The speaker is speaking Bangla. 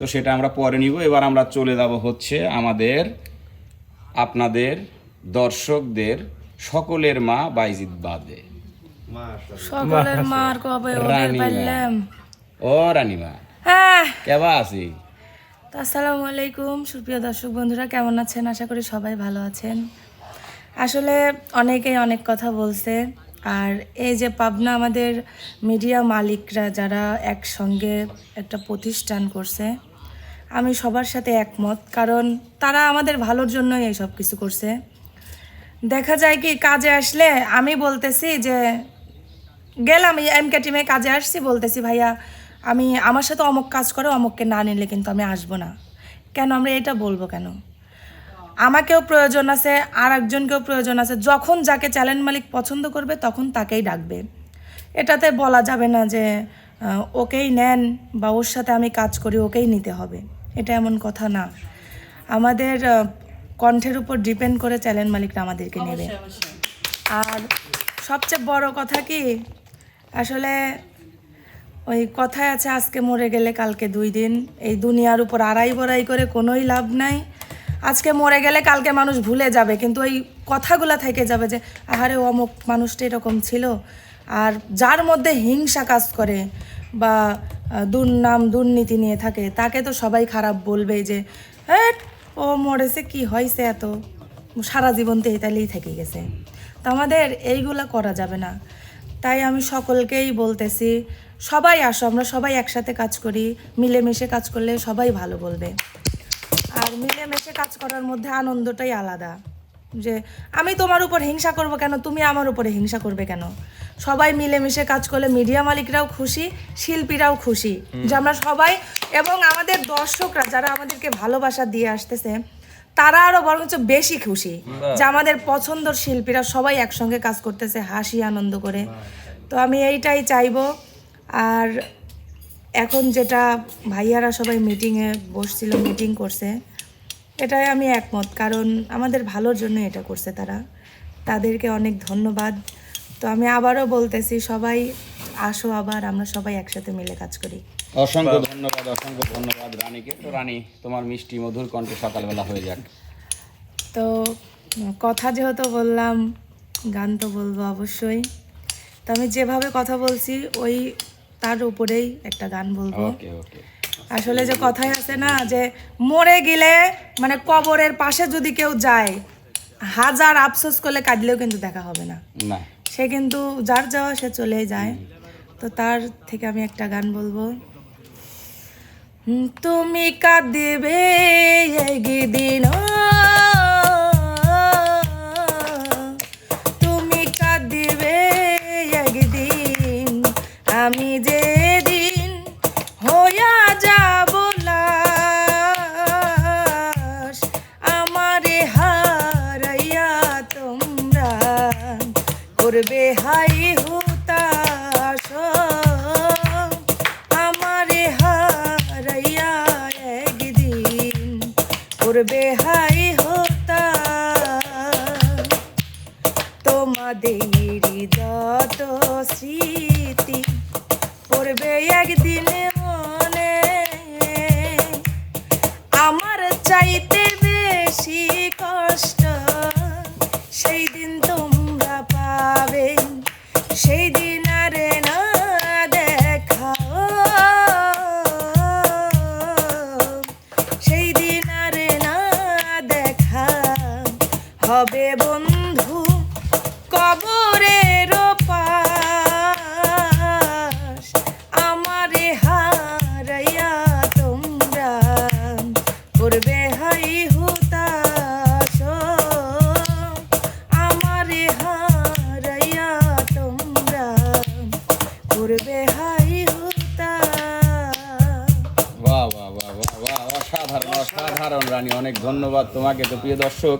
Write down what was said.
তো সেটা আমরা পরে নিব। এবার আমরা চলে যাব হচ্ছে আমাদের আপনাদের দর্শকদের সকলের মা বাইজিদ বাদে। সকলের মার কবে। পাইলাম। ও রানিমা। হ্যাঁ। কেবা আছি? তো আসসালামু আলাইকুম সুপ্রিয় দর্শক বন্ধুরা কেমন আছেন? আশা করি সবাই ভালো আছেন। আসলে অনেকেই অনেক কথা বলছে আর এই যে পাবনা আমাদের মিডিয়া মালিকরা যারা একসঙ্গে একটা প্রতিষ্ঠান করছে আমি সবার সাথে একমত, কারণ তারা আমাদের ভালোর জন্যই এই সব কিছু করছে। দেখা যায় কি, কাজে আসলে আমি বলতেছি যে, গেলাম এম কে টিমে কাজে আসছি, বলতেছি, ভাইয়া, আমি, আমার সাথে অমুক কাজ করো, অমুককে না নিলে কিন্তু আমি আসব না। কেন আমরা এটা বলব কেন? আমাকেও প্রয়োজন আছে আর একজনকেও প্রয়োজন আছে। যখন যাকে চ্যালেঞ্জ মালিক পছন্দ করবে, তখন তাকেই ডাকবে। এটাতে বলা যাবে না যে ওকেই নেন বা ওর সাথে আমি কাজ করি, ওকেই নিতে হবে। এটা এমন কথা না। আমাদের কণ্ঠের উপর ডিপেন্ড করে চ্যালেঞ্জ মালিকরা আমাদেরকে নেবে। আর সবচেয়ে বড় কথা কি আসলে ওই কথায় আছে আজকে মরে গেলে কালকে দুই দিন। এই দুনিয়ার উপর আড়াই বড়াই করে কোনোই লাভ নাই। আজকে মরে গেলে কালকে মানুষ ভুলে যাবে কিন্তু ওই কথাগুলো থেকে যাবে যে আহারে অমুক মানুষটা এরকম ছিল। আর যার মধ্যে হিংসা কাজ করে বা দুর্নাম, দুর্নীতি নিয়ে থাকে। তাকে তো সবাই খারাপ বলবে যে হ্যাঁ ও মরেছে, কি হয়েছে এত? সারা জীবন তো ইতালিই থেকে গেছে। তো আমাদের এইগুলা করা যাবে না। তাই আমি সকলকেই বলতেছি, সবাই আসো, আমরা সবাই একসাথে কাজ করি। মিলেমিশে কাজ করলে সবাই ভালো বলবে। আর মিলেমিশে কাজ করার মধ্যে আনন্দটাই আলাদা। যে, আমি তোমার উপর হিংসা করব কেন? তুমি আমার উপরে হিংসা করবে কেন? সবাই মিলেমিশে কাজ করলে মিডিয়া মালিকরাও খুশি শিল্পীরাও খুশি। যে আমরা সবাই এবং আমাদের দর্শকরা যারা আমাদেরকে ভালোবাসা দিয়ে আসতেছে তারা আরও বরঞ্চ বেশি খুশি। যে আমাদের পছন্দর শিল্পীরা সবাই একসঙ্গে কাজ করতেছে হাসি আনন্দ করে। তো আমি এইটাই চাইব। আর এখন যেটা ভাইয়ারা সবাই মিটিংয়ে বসছিল মিটিং করছে এটাই আমি একমত। কারণ আমাদের ভালোর জন্য এটা করছে তারা। তাদেরকে অনেক ধন্যবাদ। তো আমি আবারও বলতেছি সবাই আসো আবার আমরা সবাই একসাথে মিলে কাজ করি। অসংখ্য ধন্যবাদ অসংখ্য ধন্যবাদ রানীকে। তো রানী তোমার মিষ্টি মধুর কণ্ঠে সকালবেলা হয়ে যাক। তো কথা যেহেতু বললাম গান তো বলব অবশ্যই। তো আমি যেভাবে কথা বলছি ওই তার উপরেই একটা গান বলব। ওকে ওকে। আসলে যে কথাই আছে না যে মরে গেলে মানে কবরের পাশে যদি কেউ যায় হাজার আফসোস করলে কাঁদলেও কিন্তু দেখা হবে না। না। সে কিন্তু যার যাওয়া সে চলে যায়। তো তার থেকে আমি একটা গান বলব। তুমি কাঁদবে একদিন তুমি কাঁদবে একদিন। আমি যেদিন করবে হাই হুতাশ, আমারে হারাইয়া একদিন করবে হাই হুতাশ। তোমাদের যত স্মৃতি পড়বে একদিন মনে, আমার চাইতে সেই দিন আর না দেখা। হবে বন্ধু কবরের পাশ। আমারে হারাইয়া তোমরা করবে হাই হুতাশ। আমারে হারাইয়া তোমরা করবে হাই অসাধারণ অসাধারণ রানী অনেক ধন্যবাদ তোমাকে তো প্রিয় দর্শক।